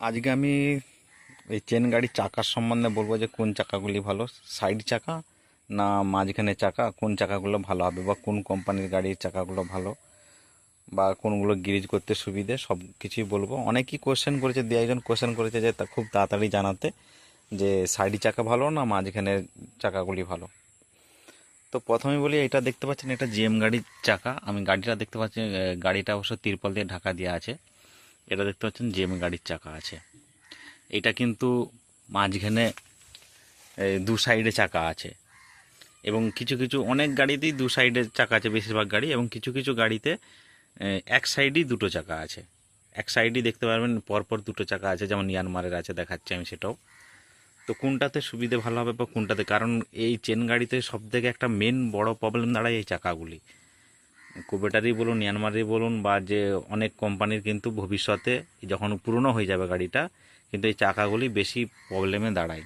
আজকে আমি এই চেন গাড়ির চাকার সম্বন্ধে বলব যে কোন চাকাগুলি ভালো? সাইড চাকা না মাঝখানে চাকা? কোন চাকাগুলো ভালো হবে বা কোন কোম্পানির গাড়ির চাকাগুলো ভালো? বা কোনগুলো গিরিজ করতে সুবিধে? সব কিছুই বলব। অনেকেই কোশ্চেন করেছে, দু একজন কোশ্চেন করেছে যে তা খুব তাড়াতাড়ি জানাতে যে সাইড চাকা ভালো না মাঝখানের চাকাগুলি ভালো? তো প্রথমে বলি, এটা দেখতে পাচ্ছেন এটা জিএম গাড়ির চাকা। আমি গাড়িটা দেখতে পাচ্ছি গাড়িটা অবশ্য তিরপল দিয়ে ঢাকা দেওয়া আছে। এটা দেখতে পাচ্ছেন জেম গাড়ির চাকা আছে। এটা কিন্তু মাঝখানে দু সাইডে চাকা আছে। এবং কিছু কিছু অনেক গাড়িতেই দু সাইডে চাকা আছে, বেশিরভাগ গাড়ি, এবং কিছু কিছু গাড়িতে এক সাইডেই দুটো চাকা আছে। এক সাইডই দেখতে পারবেন পরপর দুটো চাকা আছে, যেমন ইয়ানমারের আছে, দেখাচ্ছি আমি সেটাও। তো কোনটাতে সুবিধে ভালো হবে বা কোনটাতে? কারণ এই চেন গাড়িতে সব থেকে একটা মেন বড় প্রবলেম দাঁড়ায় এই চাকাগুলি। কুবেটারই বলুন ইয়ানমারই বলুন, বা যে অনেক কোম্পানির কিন্তু ভবিষ্যতে যখন পুরনো হয়ে যাবে গাড়িটা, কিন্তু এই চাকাগুলি বেশি প্রবলেমে দাঁড়ায়।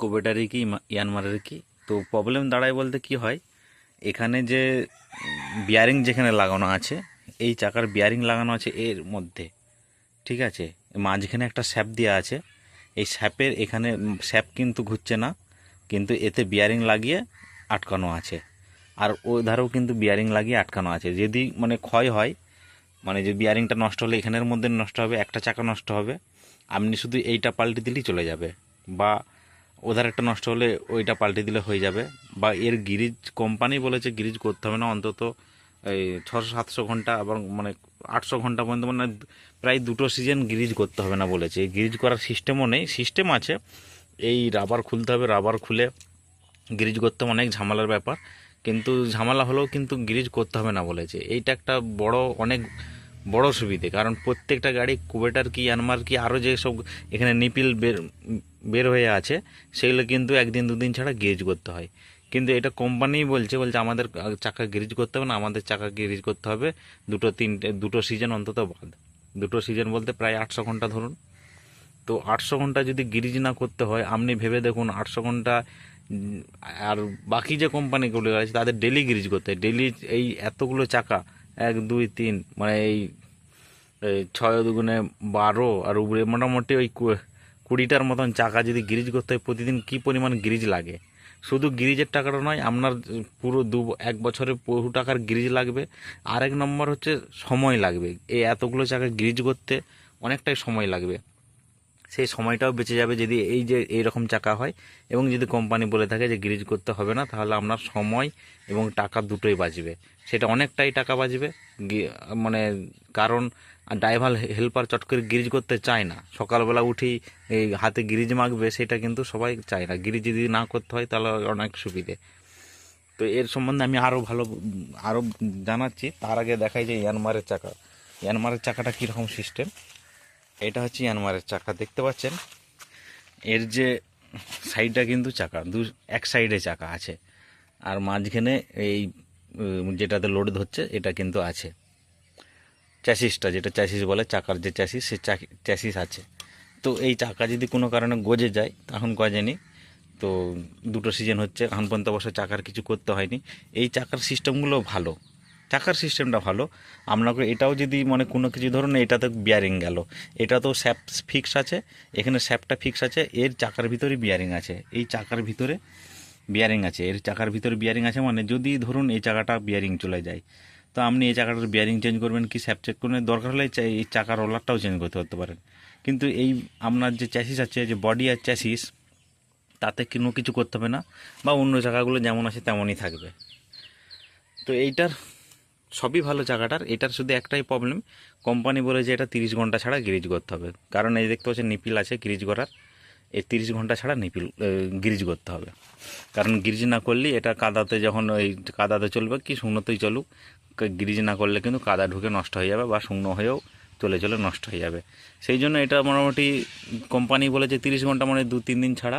কুবেটারি কি ইয়ানমারের কি? তো প্রবলেম দাঁড়ায় বলতে কি হয়, এখানে যে বিয়ারিং যেখানে লাগানো আছে, এই চাকার বিয়ারিং লাগানো আছে এর মধ্যে, ঠিক আছে? মাঝখানে একটা স্যাপ দেওয়া আছে, এই স্যাপের এখানে স্যাপ কিন্তু ঘুরছে না, কিন্তু এতে বিয়ারিং লাগিয়ে আটকানো আছে। আর ওই ধারেও কিন্তু বিয়ারিং লাগিয়ে আটকানো আছে। যদি মানে ক্ষয় হয় মানে যে বিয়ারিংটা নষ্ট হলে এখানের মধ্যে নষ্ট হবে, একটা চাকা নষ্ট হবে, আপনি শুধু এইটা পাল্টে দিলেই চলে যাবে। বা ওধার একটা নষ্ট হলে ওইটা পাল্টে দিলে হয়ে যাবে। বা এর গিরিজ কোম্পানি বলেছে গিরিজ করতে হবে না, অন্তত এই ছশো, সাতশো ঘণ্টা এবং মানে আটশো ঘণ্টা পর্যন্ত মানে প্রায় দুটো সিজন গিরিজ করতে হবে না বলেছে। এই গিরিজ করার সিস্টেমও নেই। সিস্টেম আছে, এই রাবার খুলতে হবে রাবার খুলে গ্রিজ করতে অনেক ঝামেলার ব্যাপার। কিন্তু ঝামেলা হলেও কিন্তু গ্রিজ করতে হবে না বলেছে। এইটা একটা বড়, অনেক বড় সুবিধে। কারণ প্রত্যেকটা গাড়ি, কুবেটার কি আনমার কি আরও যে সব এখানে নিপিল বের বের হয়ে আছে, সেগুলো কিন্তু একদিন দুদিন ছাড়া গ্রিজ করতে হয়। কিন্তু এটা কোম্পানি বলছে বলছে আমাদের চাকা গ্রিজ করতে হবে না, আমাদের চাকা গ্রিজ করতে হবে দুটো তিনটে, দুটো সিজন অন্তত বাদ। দুটো সিজন বলতে প্রায় আটশো ঘণ্টা ধরুন। তো আটশো ঘণ্টা যদি গিরিজ না করতে হয়, আপনি ভেবে দেখুন, আটশো ঘণ্টা আর বাকি যে কোম্পানিগুলো আছে, তাদের ডেলি গিরিজ করতে হয়। ডেলি এই এতগুলো চাকা, এক, দুই, তিন মানে এই ছয় দুগুণে বারো, আর উপরে মোটামুটি ওই কুড়িটার মতন চাকা যদি গিরিজ করতে হয়, প্রতিদিন কী পরিমাণ গিরিজ লাগে? শুধু গিরিজের টাকাটা নয়, আপনার পুরো দু, এক বছরে বহু টাকার গিরিজ লাগবে। আর এক নম্বর হচ্ছে সময় লাগবে। এই এতগুলো চাকা গিরিজ করতে অনেকটাই সময় লাগবে। সেই সময়টাও বেঁচে যাবে যদি এই যে এই রকম চাকা হয়। এবং যদি কোম্পানি বলে থাকে যে গ্রিজ করতে হবে না, তাহলে আপনার সময় এবং টাকা দুটোই বাঁচবে। সেটা অনেকটাই টাকা বাঁচবে। মানে কারণ ড্রাইভার, হেল্পার চট করে গ্রিজ করতে চায় না। সকালবেলা উঠেই এই হাতে গ্রিজ মাখবে, সেটা কিন্তু সবাই চায় না। গ্রিজ যদি না করতে হয়, তাহলে অনেক সুবিধে। তো এর সম্বন্ধে আমি আরও ভালো আরও জানাচ্ছি। তার আগে দেখাই যে ইয়ানমারের চাকা। ইয়ানমারের চাকাটা কীরকম সিস্টেম এটা হচ্ছে ইয়ানমারের চাকা, দেখতে পাচ্ছেন? এর যে সাইডটা কিন্তু চাকা, দু, এক সাইডে চাকা আছে। আর মাঝখানে এই যেটাতে লোড ধরছে, এটা কিন্তু আছে। চ্যাসিসটা যেটা চ্যাসিস বলে, চাকার যে চ্যাসিস সে চ্যাসিস আছে। তো এই চাকা যদি কোনো কারণে গজে যায়, তখন গজেনি। তো দুটো সিজন হচ্ছে, এখন পর্যন্ত অবশ্য চাকার কিছু করতে হয়নি। এই চাকার সিস্টেমগুলো ভালো। চাকার সিস্টেমটা ভালো। আপনাকে এটাও যদি মানে কোনো কিছু ধরুন, এটাতে বিয়ারিং গেল। এটা তো স্যাপ ফিক্স আছে, এখানে স্যাপটা ফিক্স আছে, এর চাকার ভিতরে বিয়ারিং আছে। এই চাকার ভিতরে বিয়ারিং আছে, এর চাকার ভিতরে বিয়ারিং আছে মানে যদি ধরুন এই চাকাটা বিয়ারিং চলে যায়, তো আপনি এই চাকাটার বিয়ারিং চেঞ্জ করবেন কি স্যাপ চেক করবেন? দরকার হলে এই চাকার রোলারটাও চেঞ্জ করতে করতে পারেন। কিন্তু এই আপনার যে চ্যাসিস আছে, যে বডি আর চ্যাসিস তাতে কোনো কিছু করতে হবে না, বা অন্য জায়গাগুলো যেমন আছে তেমনই থাকবে। তো এইটার সবই ভালো জায়গাটার, এটার শুধু একটাই প্রবলেম কোম্পানি বলে যে এটা তিরিশ ঘণ্টা ছাড়া গ্রিজ করতে হবে। কারণ এই দেখতে পাচ্ছেন, নিপিল আছে গ্রিজ করার, এই তিরিশ ঘণ্টা ছাড়া নিপিল গ্রিজ করতে হবে। কারণ গ্রিজ না করলে এটা কাদাতে যখন ওই কাদাতে চলবে, কি শুকনোতেই চলুক গ্রিজ না করলে কিন্তু কাদা ঢুকে নষ্ট হয়ে যাবে বা শুকনো হয়েও চলে চলে নষ্ট হয়ে যাবে। সেই জন্য এটা মোটামুটি কোম্পানি বলেছে তিরিশ ঘণ্টা মানে দু তিন দিন ছাড়া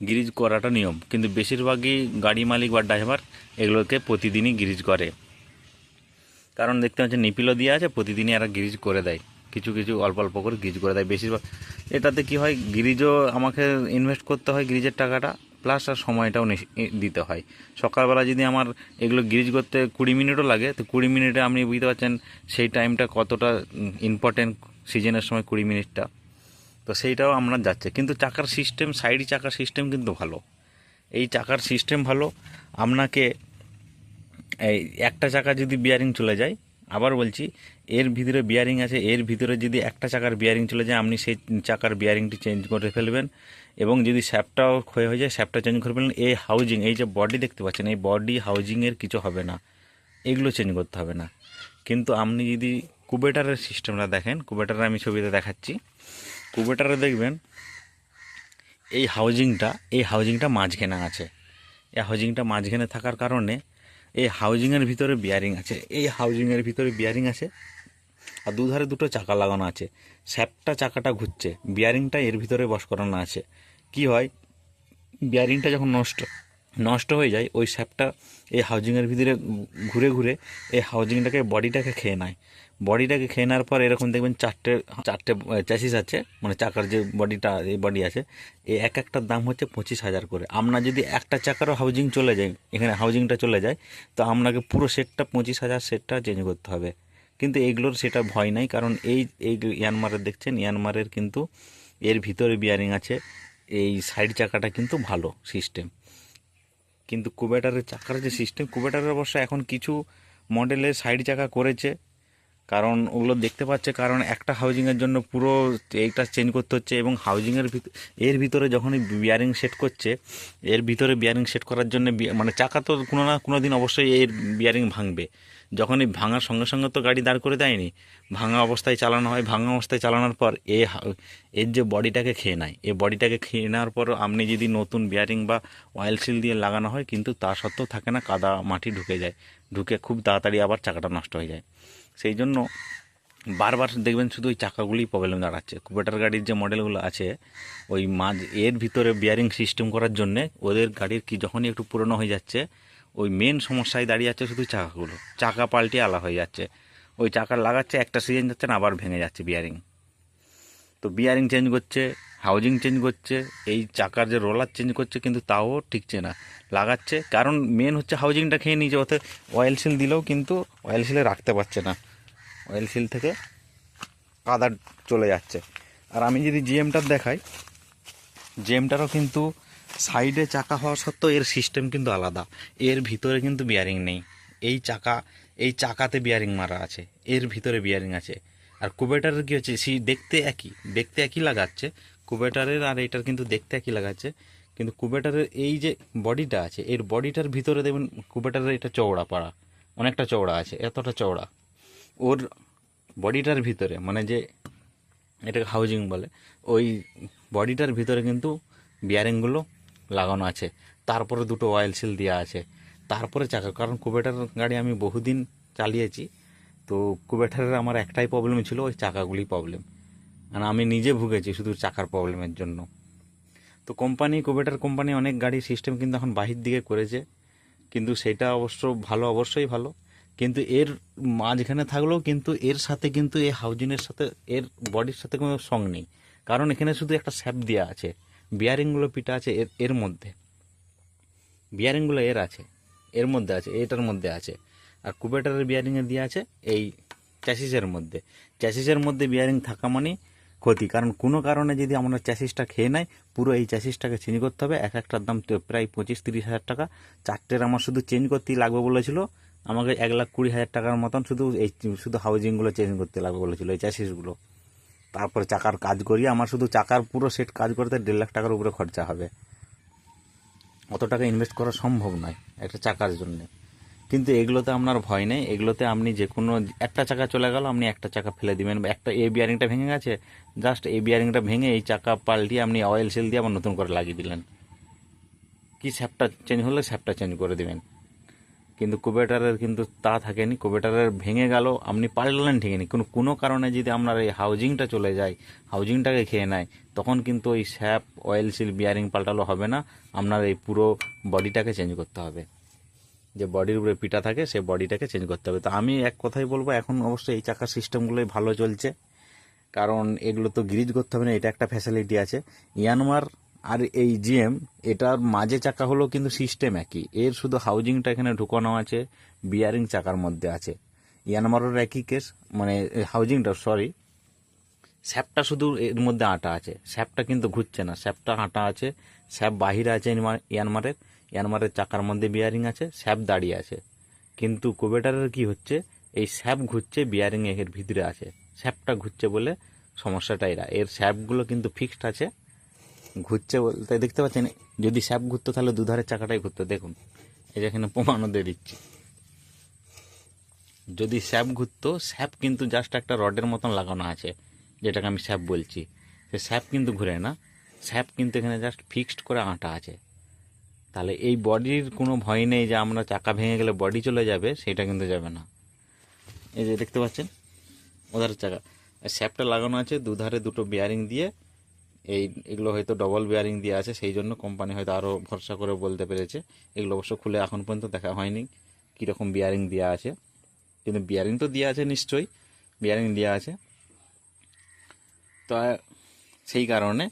গ্রিজ করাটা নিয়ম। কিন্তু বেশিরভাগই গাড়ি মালিক বা ড্রাইভার এগুলোকে প্রতিদিনই গ্রিজ করে। কারণ দেখতে পাচ্ছেন নিপিলও দিয়ে আছে, প্রতিদিনই এরা গ্রিজ করে দেয়। কিছু কিছু অল্প অল্প করে গ্রিজ করে দেয় বেশিরভাগ। এটাতে কি হয়, গ্রিজও আমাকে ইনভেস্ট করতে হয় গ্রিজের টাকাটা প্লাস আর সময়টাও দিতে হয়। সকালবেলা যদি আমার এগুলো গ্রিজ করতে কুড়ি মিনিটও লাগে, তো কুড়ি মিনিটে আপনি বুঝতে পারছেন সেই টাইমটা কতটা ইম্পর্টেন্ট সিজনের সময় কুড়ি মিনিটটা। তো সেইটাও আমরা যাচ্ছে। কিন্তু চাকার সিস্টেম সাইড চাকার সিস্টেম কিন্তু ভালো। এই চাকার সিস্টেম ভালো। আপনাকে এই একটা চাকা যদি বিয়ারিং চলে যায়, আবার বলছি, এর ভিতরে বিয়ারিং আছে, এর ভিতরে যদি একটা চাকার বিয়ারিং চলে যায়, আপনি সেই চাকার বিয়ারিংটি চেঞ্জ করে ফেলবেন এবং যদি স্যাপটাও ক্ষয় হয়ে যায় স্যাপটা চেঞ্জ করে ফেলবেন। এই হাউজিং এই যে বডি দেখতে পাচ্ছেন, এই বডি হাউজিংয়ের কিছু হবে না। এগুলো চেঞ্জ করতে হবে না। কিন্তু আপনি যদি কুবেটারের সিস্টেমটা দেখেন কুবেটারে আমি ছবিতে দেখাচ্ছি। কুবেটারে দেখবেন, এই হাউজিংটা এই হাউজিংটা মাঝখানে আছে। এই হাউজিংটা মাঝখানে থাকার কারণে এই হাউজিংয়ের ভিতরে বিয়ারিং আছে। এই হাউজিংয়ের ভিতরে বিয়ারিং আছে আর দুধারে দুটো চাকা লাগানো আছে। স্যাপটা চাকাটা ঘুরছে। বিয়ারিংটা এর ভিতরে বস করানো আছে। কি হয়? বিয়ারিংটা যখন নষ্ট নষ্ট হয়ে যায়, ওই স্যাপটা এই হাউজিংয়ের ভিতরে ঘুরে ঘুরে এই হাউজিংটাকে বডিটাকে খেয়ে নেয়। বডিটাকে খেয়ে নেওয়ার পর এরকম দেখবেন চারটে চারটে চ্যাসিস আছে। মানে চাকার যে বডিটা, এই বডি আছে এই এক একটার দাম হচ্ছে পঁচিশ হাজার করে। আপনার যদি একটা চাকারও হাউজিং চলে যায় এখানে হাউজিংটা চলে যায়, তো আপনাকে পুরো সেটটা পঁচিশ হাজার সেটটা চেঞ্জ করতে হবে। কিন্তু এইগুলোর সেটা ভয় নাই, কারণ এই এই ইয়ানমারের দেখছেন ইয়ানমারের কিন্তু এর ভিতরে বিয়ারিং আছে, এই সাইড চাকাটা কিন্তু ভালো সিস্টেম কিন্তু কুবেটারের চাকার যে সিস্টেম কুবেটারের অবশ্য এখন কিছু মডেলের সাইড চাকা করেছে কারণ ওগুলো দেখতে পাচ্ছে, কারণ একটা হাউজিংয়ের জন্য পুরো এইটা চেঞ্জ করতে হচ্ছে এবং হাউজিংয়ের এর ভিতরে যখনই বিয়ারিং সেট করছে, এর ভিতরে বিয়ারিং সেট করার জন্য মানে চাকা তো কোনো না কোনো দিন অবশ্যই এর বিয়ারিং ভাঙবে। যখনই ভাঙার সঙ্গে সঙ্গে তো গাড়ি দাঁড় করে দেয়নি, ভাঙা অবস্থায় চালানো হয়, ভাঙা অবস্থায় চালানোর পর এ এর যে বডিটাকে খেয়ে নেয়। এই বডিটাকে খেয়ে নেওয়ার পর আপনি যদি নতুন বিয়ারিং বা অয়েল সিল দিয়ে লাগানো হয়, কিন্তু তা সত্ত্বেও থাকে না, কাদা মাটি ঢুকে যায়। ঢুকে খুব তাড়াতাড়ি আবার চাকাটা নষ্ট হয়ে যায়। সেই জন্য বারবার দেখবেন শুধু ওই চাকাগুলিই প্রবলেম দাঁড়াচ্ছে। কুবেটার গাড়ির যে মডেলগুলো আছে, ওই মাঝ, এর ভিতরে বিয়ারিং সিস্টেম করার জন্যে ওদের গাড়ির কি যখনই একটু পুরনো হয়ে যাচ্ছে, ওই মেন সমস্যায় দাঁড়িয়ে যাচ্ছে শুধু চাকাগুলো। চাকা পাল্টে আলা হয়ে যাচ্ছে। ওই চাকা লাগাচ্ছে, একটা সিজন যাচ্ছে না, আবার ভেঙে যাচ্ছে বিয়ারিং তো বিয়ারিং চেঞ্জ করছে হাউজিং চেঞ্জ করছে, এই চাকার যে রোলার চেঞ্জ করছে কিন্তু তাও ঠিকছে না, লাগাচ্ছে। কারণ মেন হচ্ছে হাউজিংটা খেয়ে নিয়েছে, ওতে অয়েল সিল দিলেও কিন্তু অয়েল সিলে রাখতে পারছে না। অয়েল সিল থেকে কাদা চলে যাচ্ছে। আর আমি যদি জিএমটার দেখাই জিএমটারও কিন্তু সাইডে চাকা হওয়া সত্ত্বেও এর সিস্টেম কিন্তু আলাদা। এর ভিতরে কিন্তু বিয়ারিং নেই। এই চাকা, এই চাকাতে বিয়ারিং মারা আছে। এর ভিতরে বিয়ারিং আছে। আর কুবেটারের কী হচ্ছে? সি দেখতে একই দেখতে একই লাগাচ্ছে। কুবেটারের, আর এটার কিন্তু দেখতে একই লাগাচ্ছে। কিন্তু কুবেটারের এই যে বডিটা আছে, এর বডিটার ভিতরে দেখবেন কুবেটারের এটা চওড়া পাড়া, অনেকটা চওড়া আছে, এতটা চওড়া। ওর বডিটার ভিতরে মানে যে এটাকে হাউজিং বলে, ওই বডিটার ভিতরে কিন্তু বিয়ারিংগুলো লাগানো আছে। তারপরে দুটো অয়েল সিল দেওয়া আছে। তারপরে চাকা, কারণ কুবেটার গাড়ি আমি বহুদিন চালিয়েছি, তো কুবেটারের আমার একটাই প্রবলেম ছিল, ওই চাকাগুলি প্রবলেম আর আমি নিজে ভুগেছি শুধু চাকার প্রবলেমের জন্য। তো কোম্পানি কুবেটার কোম্পানি অনেক গাড়ি সিস্টেম কিন্তু এখন বাহির দিকে করেছে। কিন্তু সেটা অবশ্য ভালো, অবশ্যই ভালো। কিন্তু এর মাঝখানে থাকলেও কিন্তু এর সাথে কিন্তু এই হাউজিংয়ের সাথে, এর বডির সাথে কোনো সং নেই। কারণ এখানে শুধু একটা স্যাপ দেওয়া আছে। বিয়ারিংগুলো পিটা আছে এর এর মধ্যে। বিয়ারিংগুলো এর আছে। এর মধ্যে আছে, এটার মধ্যে আছে। আর কুবেটারের বিয়ারিংয়ে দেওয়া আছে এই চ্যাসিসের মধ্যে। চ্যাসিসের মধ্যে বিয়ারিং থাকা মানে ক্ষতি। কারণ কোনো কারণে যদি আমরা চ্যাসিসটা খেয়ে নেয় পুরো এই চ্যাসিসটাকে চেঞ্জ করতে হবে। এক একটার দাম তো প্রায় পঁচিশ তিরিশ হাজার টাকা। চারটের আমার শুধু চেঞ্জ করতেই লাগবে বলেছিল। আমাকে এক লাখ কুড়ি হাজার টাকার মতন শুধু এই শুধু হাউজিংগুলো চেঞ্জ করতে লাগবে বলেছিল এই চ্যাসিসগুলো তারপরে চাকার কাজ করিয়ে আমার শুধু চাকার পুরো সেট কাজ করতে দেড় লাখ টাকার উপরে খরচা হবে। অত টাকা ইনভেস্ট করা সম্ভব নয় একটা চাকার জন্য। কিন্তু এগুলোতে আপনার ভয় নেই। এগুলোতে আপনি যে কোনো একটা চাকা চলে গেল, আপনি একটা চাকা ফেলে দিবেন। একটা এই বিয়ারিংটা ভেঙে গেছে জাস্ট এই বিয়ারিংটা ভেঙে এই চাকা পাল্টিয়ে আপনি অয়েল সেল দিয়ে আবার নতুন করে লাগিয়ে দিলেন। কি স্যাপটা চেঞ্জ হলে স্যাপটা চেঞ্জ করে দিবেন। কিন্তু কুবেটারের কিন্তু তা থাকেনি। কুবেটারের ভেঙে গেল, আপনি পাল্টালেন ঠিকই নি কোনো কোনো কারণে যদি আপনার এই হাউজিংটা চলে যায় হাউজিংটাকে খেয়ে নেয়, তখন কিন্তু ওই স্যাপ অয়েল সিল বিয়ারিং পাল্টালো হবে না। আপনার এই পুরো বডিটাকে চেঞ্জ করতে হবে। যে বডির উপরে পিটা থাকে সেই বডিটাকে চেঞ্জ করতে হবে। তো আমি এক কথাই বলব, এখন অবশ্যই এই চাকার সিস্টেমগুলোই ভালো চলছে। কারণ এগুলো তো গ্রিজ করতে হবে না, এটা একটা ফ্যাসিলিটি আছে। ইয়ানমার আর এই জিএম, এটার মাঝে চাকা হলো কিন্তু সিস্টেম একই। এর শুধু হাউজিংটা এখানে ঢুকানো আছে বিয়ারিং চাকার মধ্যে আছে। ইয়ানমারের একই কেস মানে হাউজিংটা সরি স্যাপটা শুধু এর মধ্যে আটা আছে। স্যাপটা কিন্তু ঘুরছে না। স্যাপটা আটা আছে, স্যাপ বাহিরে আছে ইয়ানমারের। ইয়ানমারের চাকার মধ্যে বিয়ারিং আছে, স্যাপ দাঁড়িয়ে আছে। কিন্তু কোবেটারের কি হচ্ছে? এই স্যাপ ঘুরছে বিয়ারিং এর ভিতরে আছে। স্যাপটা ঘুরছে বলে সমস্যাটা এরা। এর স্যাপগুলো কিন্তু ফিক্সড আছে। ঘুরছে বলতে দেখতে পাচ্ছেন? যদি স্যাপ ঘুরতো তাহলে দুধারের চাকাটাই ঘুরতো। দেখুন, এই যে এখানে প্রমাণও দিয়ে দিচ্ছি। যদি স্যাপ ঘুরতো, স্যাপ কিন্তু জাস্ট একটা রডের মতন লাগানো আছে, যেটাকে আমি স্যাপ বলছি। সে স্যাপ কিন্তু ঘুরে না। স্যাপ কিন্তু এখানে জাস্ট ফিক্সড করে আঁটা আছে। তাহলে এই বডির কোনো ভয় নেই যে আমরা চাকা ভেঙে গেলে বডি চলে যাবে, সেটা কিন্তু যাবে না। এই যে দেখতে পাচ্ছেন? ওধারের চাকা। স্যাপটা লাগানো আছে, দুধারে দুটো বিয়ারিং দিয়ে। এই, এগুলো হয়তো ডবল বিয়ারিং দিয়ে আছে, সেই জন্য কোম্পানি হয়তো আরও ভরসা করে বলতে পেরেছে। এগুলো অবশ্য খুলে এখন পর্যন্ত দেখা হয়নি, কীরকম বিয়ারিং দেওয়া আছে। কিন্তু বিয়ারিং তো দেওয়া আছে নিশ্চয়ই বিয়ারিং দেওয়া আছে। তো, সেই কারণে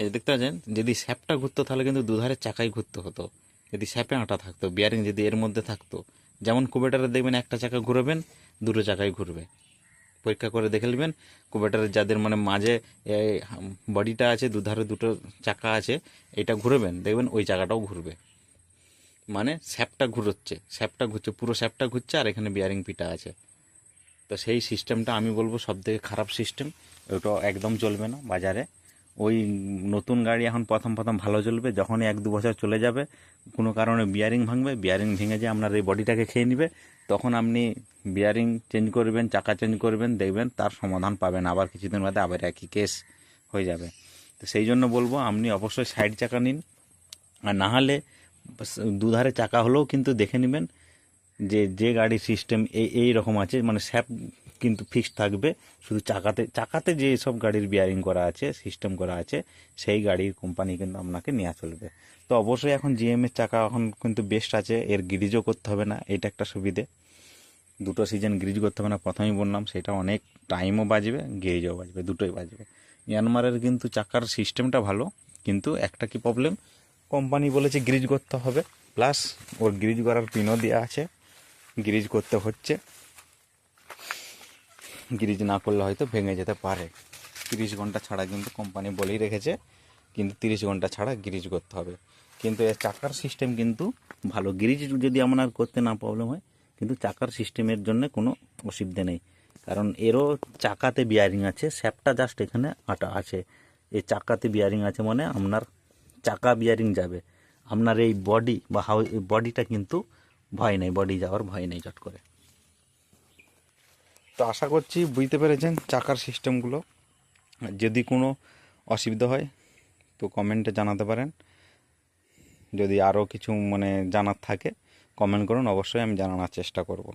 এই দেখতে পাচ্ছেন, যদি স্যাপটা ঘুরতো, তাহলে কিন্তু দুধারে চাকাই ঘুরতে হতো। যদি স্যাপে আটা থাকতো বিয়ারিং যদি এর মধ্যে থাকতো, যেমন কুবেটারে দেখবেন একটা চাকা ঘুরবেন, দুটো চাকাই ঘুরবে। পরীক্ষা করে দেখে নেবেন কুবেটারের যাদের মানে মাঝে বডিটা আছে, দুধারে দুটো চাকা আছে, এটা ঘুরবেন, দেখবেন ওই চাকাটাও ঘুরবে। মানে স্যাপটা ঘুরোচ্ছে, স্যাপটা ঘুরছে, পুরো স্যাপটা ঘুরছে, আর এখানে বিয়ারিং পিটা আছে। তো সেই সিস্টেমটা আমি বলব সব থেকে খারাপ সিস্টেম ওটা একদম চলবে না বাজারে। ওই নতুন গাড়ি এখন প্রথম প্রথম ভালো চলবে যখনই এক দু বছর চলে যাবে, কোনো কারণে বিয়ারিং ভাঙবে বিয়ারিং ভেঙে যে আপনার এই বডিটাকে খেয়ে নেবে, তখন আপনি বিয়ারিং চেঞ্জ করবেন, চাকা চেঞ্জ করবেন, দেখবেন তার সমাধান পাবেন, আবার কিছুদিন বাদে আবার একই কেস হয়ে যাবে। তো সেই জন্য বলব, আপনি অবশ্যই সাইড চাকা নিন, আর না হলে দুধারে চাকা হলেও কিন্তু দেখে নেবেন যে যে গাড়ির সিস্টেম এই এই রকম আছে মানে স্যাপ কিন্তু ফিক্সড থাকবে। শুধু চাকাতে চাকাতে যে সব গাড়ির বিয়ারিং করা আছে সিস্টেম করা আছে, সেই গাড়ির কোম্পানি কিন্তু আপনাকে নেওয়া চলবে। তো অবশ্যই এখন জিএমের চাকা এখন কিন্তু বেস্ট আছে, এর গ্রিজও করতে হবে না, এটা একটা সুবিধে। দুটো সিজন গ্রিজ করতে হবে না, প্রথমেই বললাম, সেটা অনেক টাইমও বাজবে গ্রিজও বাজবে, দুটোই বাজবে। ইয়ানমারের কিন্তু চাকার সিস্টেমটা ভালো, কিন্তু একটা কি প্রবলেম কোম্পানি বলেছে গ্রিজ করতে হবে প্লাস ওর গ্রিজ করার পিনও দেওয়া আছে গ্রিজ করতে হচ্ছে। গ্রিজ না করলে হয়তো ভেঙে যেতে পারে। তিরিশ ঘণ্টা ছাড়া কিন্তু কোম্পানি বলেই রেখেছে, কিন্তু তিরিশ ঘণ্টা ছাড়া গ্রিজ করতে হবে। কিন্তু এর চাকার সিস্টেম কিন্তু ভালো। গ্রিজ যদি আপনার করতে না প্রবলেম হয়, কিন্তু চাকার সিস্টেমের জন্য কোনো অসুবিধা নেই। কারণ এরও চাকাতে বিয়ারিং আছে, স্যাপটা জাস্ট এখানে আটা আছে। এই চাকাতে বিয়ারিং আছে মানে আপনার চাকা বিয়ারিং যাবে। আপনার এই বডি বা হাউ বডিটা কিন্তু ভয় নেই বডি যাওয়ার ভয় নেই চট করে। তো আশা করছি বুঝতে পেরেছেন চাকার সিস্টেমগুলো। যদি কোনো অসুবিধা হয় তো কমেন্টে জানাতে পারেন। যদি আরও কিছু মানে জানার থাকে, কমেন্ট করুন, অবশ্যই আমি জানানোর চেষ্টা করব।